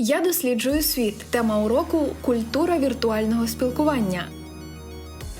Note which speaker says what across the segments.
Speaker 1: Я досліджую світ. Тема уроку культура віртуального спілкування.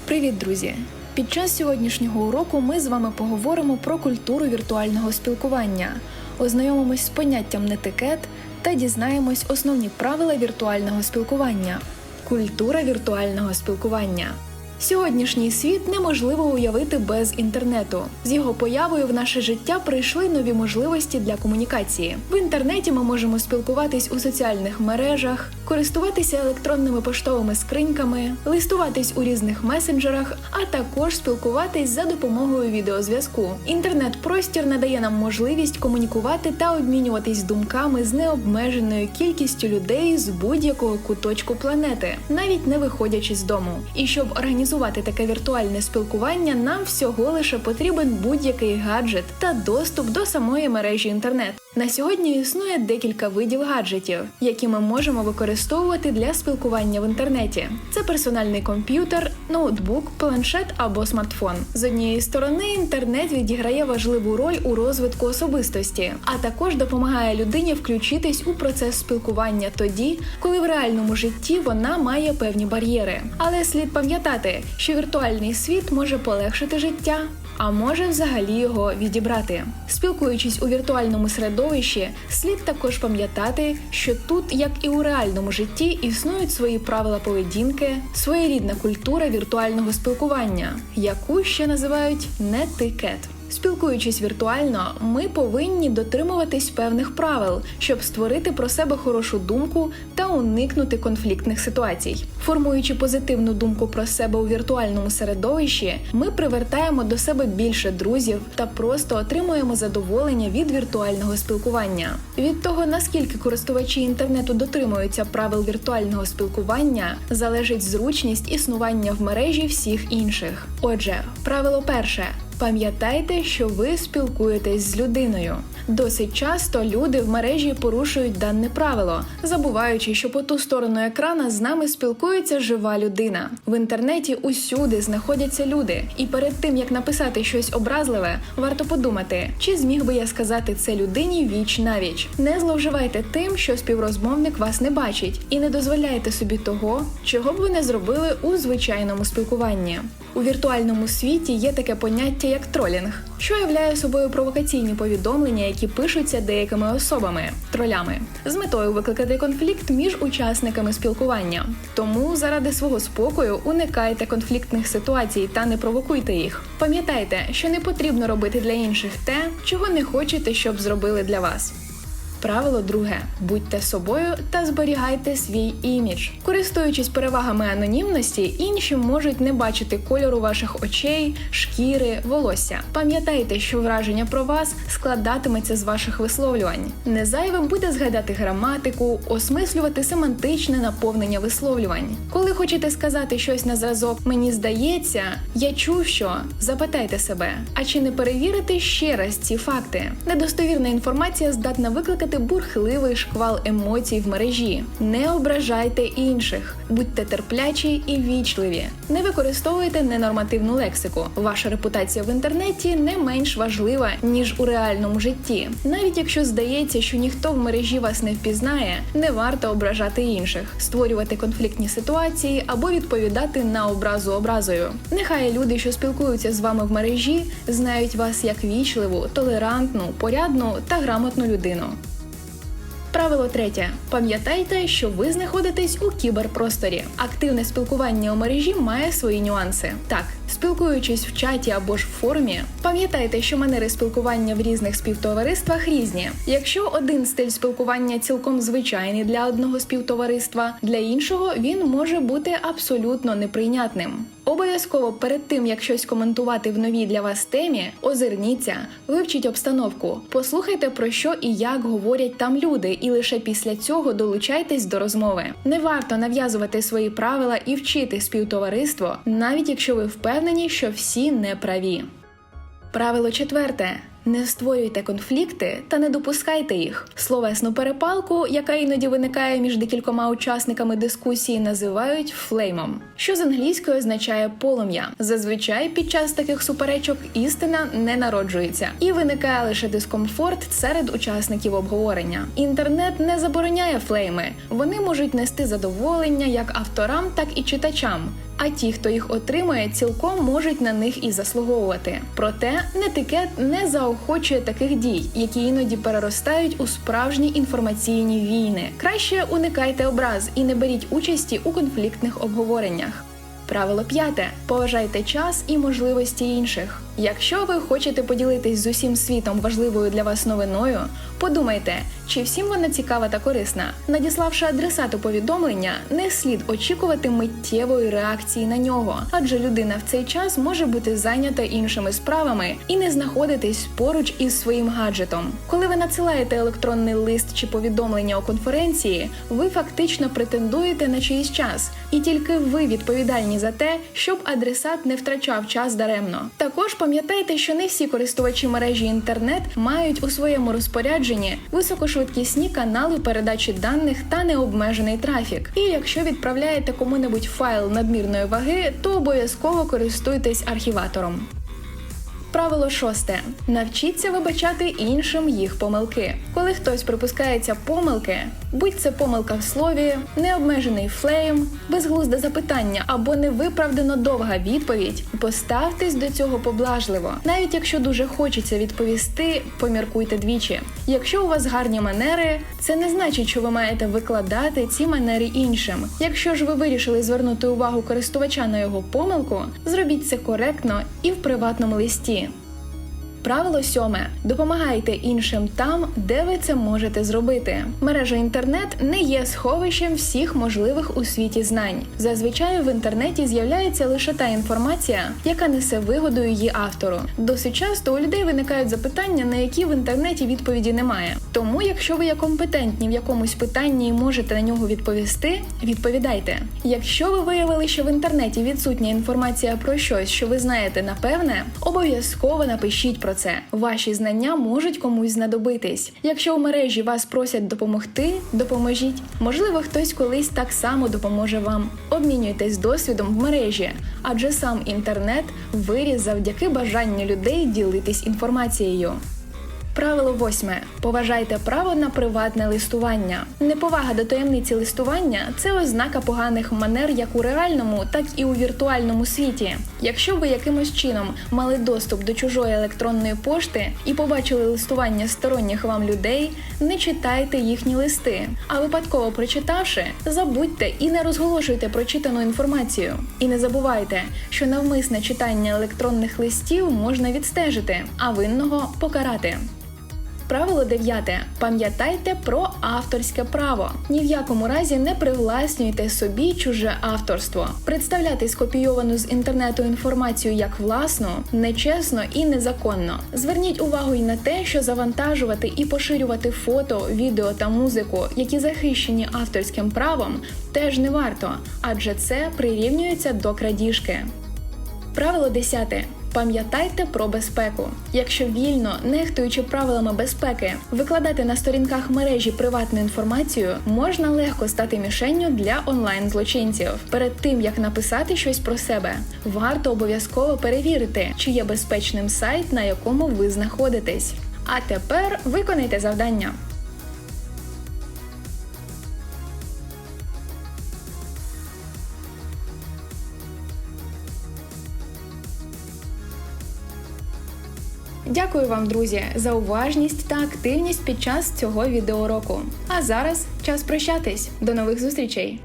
Speaker 1: Привіт, друзі! Під час сьогоднішнього уроку ми з вами поговоримо про культуру віртуального спілкування, ознайомимось з поняттям нетикет та дізнаємось основні правила віртуального спілкування. Культура віртуального спілкування. Сьогоднішній світ неможливо уявити без інтернету. З його появою в наше життя прийшли нові можливості для комунікації. В інтернеті ми можемо спілкуватись у соціальних мережах, користуватися електронними поштовими скриньками, листуватись у різних месенджерах, а також спілкуватись за допомогою відеозв'язку. Інтернет-простір надає нам можливість комунікувати та обмінюватись думками з необмеженою кількістю людей з будь-якого куточку планети, навіть не виходячи з дому. І щоб організувати таке віртуальне спілкування, нам всього лише потрібен будь-який гаджет та доступ до самої мережі інтернет. На сьогодні існує декілька видів гаджетів, які ми можемо використовувати для спілкування в інтернеті. Це персональний комп'ютер, ноутбук, планшет або смартфон. З однієї сторони, інтернет відіграє важливу роль у розвитку особистості, а також допомагає людині включитись у процес спілкування тоді, коли в реальному житті вона має певні бар'єри. Але слід пам'ятати, що віртуальний світ може полегшити життя, а може взагалі його відібрати. Спілкуючись у віртуальному середовищі, слід також пам'ятати, що тут, як і у реальному житті, існують свої правила поведінки, своєрідна культура віртуального спілкування, яку ще називають нетикет. Спілкуючись віртуально, ми повинні дотримуватись певних правил, щоб створити про себе хорошу думку та уникнути конфліктних ситуацій. Формуючи позитивну думку про себе у віртуальному середовищі, ми привертаємо до себе більше друзів та просто отримуємо задоволення від віртуального спілкування. Від того, наскільки користувачі інтернету дотримуються правил віртуального спілкування, залежить зручність існування в мережі всіх інших. Отже, правило перше. Пам'ятайте, що ви спілкуєтесь з людиною. Досить часто люди в мережі порушують дане правило, забуваючи, що по ту сторону екрана з нами спілкується жива людина. В інтернеті усюди знаходяться люди, і перед тим як написати щось образливе, варто подумати, чи зміг би я сказати це людині віч на віч. Не зловживайте тим, що співрозмовник вас не бачить, і не дозволяйте собі того, чого б ви не зробили у звичайному спілкуванні. У віртуальному світі є таке поняття як тролінг, що являє собою провокаційні повідомлення, які пишуться деякими особами тролями, з метою викликати конфлікт між учасниками спілкування. Тому заради свого спокою уникайте конфліктних ситуацій та не провокуйте їх. Пам'ятайте, що не потрібно робити для інших те, чого не хочете, щоб зробили для вас. Правило друге: будьте собою та зберігайте свій імідж. Користуючись перевагами анонімності, інші можуть не бачити кольору ваших очей, шкіри, волосся. Пам'ятайте, що враження про вас складатиметься з ваших висловлювань. Не зайвим буде згадати граматику, осмислювати семантичне наповнення висловлювань. Коли хочете сказати щось на зразок, мені здається, я чув, що запитайте себе, а чи не перевірити ще раз ці факти? Недостовірна інформація здатна викликати бурхливий шквал емоцій в мережі. Не ображайте інших, будьте терплячі і вічливі. Не використовуйте ненормативну лексику. Ваша репутація в інтернеті не менш важлива ніж у реальному житті. Навіть якщо здається, що ніхто в мережі вас не впізнає, не варто ображати інших, створювати конфліктні ситуації або відповідати на образу образою. Нехай люди, що спілкуються з вами в мережі, знають вас як вічливу, толерантну, порядну та грамотну людину. Правило третє. Пам'ятайте, що ви знаходитесь у кіберпросторі. Активне спілкування у мережі має свої нюанси. Так, спілкуючись в чаті або ж в форумі, пам'ятайте, що манери спілкування в різних співтовариствах різні. Якщо один стиль спілкування цілком звичайний для одного співтовариства, для іншого він може бути абсолютно неприйнятним. Обов'язково перед тим, як щось коментувати в новій для вас темі, озирніться, вивчіть обстановку, послухайте про що і як говорять там люди, і лише після цього долучайтесь до розмови. Не варто нав'язувати свої правила і вчити співтовариство, навіть якщо ви впевнені, що всі не праві. Правило четверте. Не створюйте конфлікти та не допускайте їх. Словесну перепалку, яка іноді виникає між декількома учасниками дискусії, називають флеймом, що з англійської означає полум'я. Зазвичай під час таких суперечок істина не народжується і виникає лише дискомфорт серед учасників обговорення. Інтернет не забороняє флейми, вони можуть нести задоволення як авторам, так і читачам. А ті, хто їх отримує, цілком можуть на них і заслуговувати. Проте нетикет не заохочує таких дій, які іноді переростають у справжні інформаційні війни. Краще уникайте образ і не беріть участі у конфліктних обговореннях. Правило п'яте: поважайте час і можливості інших. Якщо ви хочете поділитись з усім світом важливою для вас новиною, подумайте, чи всім вона цікава та корисна. Надіславши адресату повідомлення, не слід очікувати миттєвої реакції на нього, адже людина в цей час може бути зайнята іншими справами і не знаходитись поруч із своїм гаджетом. Коли ви надсилаєте електронний лист чи повідомлення у конференції, ви фактично претендуєте на чиїсь час, і тільки ви відповідальні за те, щоб адресат не втрачав час даремно. Також пам'ятайте, що не всі користувачі мережі інтернет мають у своєму розпорядженні високошвидкісні канали передачі даних та необмежений трафік. І якщо відправляєте кому-небудь файл надмірної ваги, то обов'язково користуйтесь архіватором. Правило шосте: навчіться вибачати іншим їх помилки. Коли хтось припускається помилки, будь це помилка в слові, необмежений флейм, безглузде запитання або невиправдано довга відповідь, поставтесь до цього поблажливо. Навіть якщо дуже хочеться відповісти, поміркуйте двічі. Якщо у вас гарні манери, це не значить, що ви маєте викладати ці манери іншим. Якщо ж ви вирішили звернути увагу користувача на його помилку, зробіть це коректно і в приватному листі. Правило сьоме: допомагайте іншим там, де ви це можете зробити. Мережа інтернет не є сховищем всіх можливих у світі знань. Зазвичай в інтернеті з'являється лише та інформація, яка несе вигоду її автору. Досить часто у людей виникають запитання, на які в інтернеті відповіді немає. Тому, якщо ви є компетентні в якомусь питанні і можете на нього відповісти, відповідайте. Якщо ви виявили, що в інтернеті відсутня інформація про щось, що ви знаєте напевне, обов'язково напишіть про це. Ваші знання можуть комусь знадобитись. Якщо у мережі вас просять допомогти, допоможіть. Можливо, хтось колись так само допоможе вам. Обмінюйтесь досвідом в мережі, адже сам інтернет виріс завдяки бажанню людей ділитись інформацією. Правило восьме: поважайте право на приватне листування. Неповага до таємниці листування це ознака поганих манер як у реальному, так і у віртуальному світі. Якщо ви якимось чином мали доступ до чужої електронної пошти і побачили листування сторонніх вам людей, не читайте їхні листи. А випадково прочитавши, забудьте і не розголошуйте прочитану інформацію. І не забувайте, що навмисне читання електронних листів можна відстежити, а винного покарати. Правило дев'яте. Пам'ятайте про авторське право. Ні в якому разі не привласнюйте собі чуже авторство. Представляти скопійовану з інтернету інформацію як власну нечесно і незаконно. Зверніть увагу й на те, що завантажувати і поширювати фото, відео та музику, які захищені авторським правом, теж не варто, адже це прирівнюється до крадіжки. Правило 10. Пам'ятайте про безпеку. Якщо вільно, нехтуючи правилами безпеки, викладати на сторінках мережі приватну інформацію, можна легко стати мішенню для онлайн-злочинців. Перед тим як написати щось про себе, варто обов'язково перевірити, чи є безпечним сайт, на якому ви знаходитесь. А тепер виконайте завдання. Дякую вам, друзі, за уважність та активність під час цього відеоуроку. А зараз час прощатись. До нових зустрічей!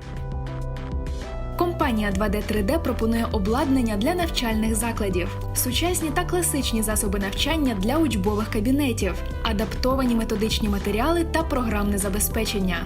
Speaker 1: Компанія 2D 3D пропонує обладнання для навчальних закладів, сучасні та класичні засоби навчання для учбових кабінетів, адаптовані методичні матеріали та програмне забезпечення.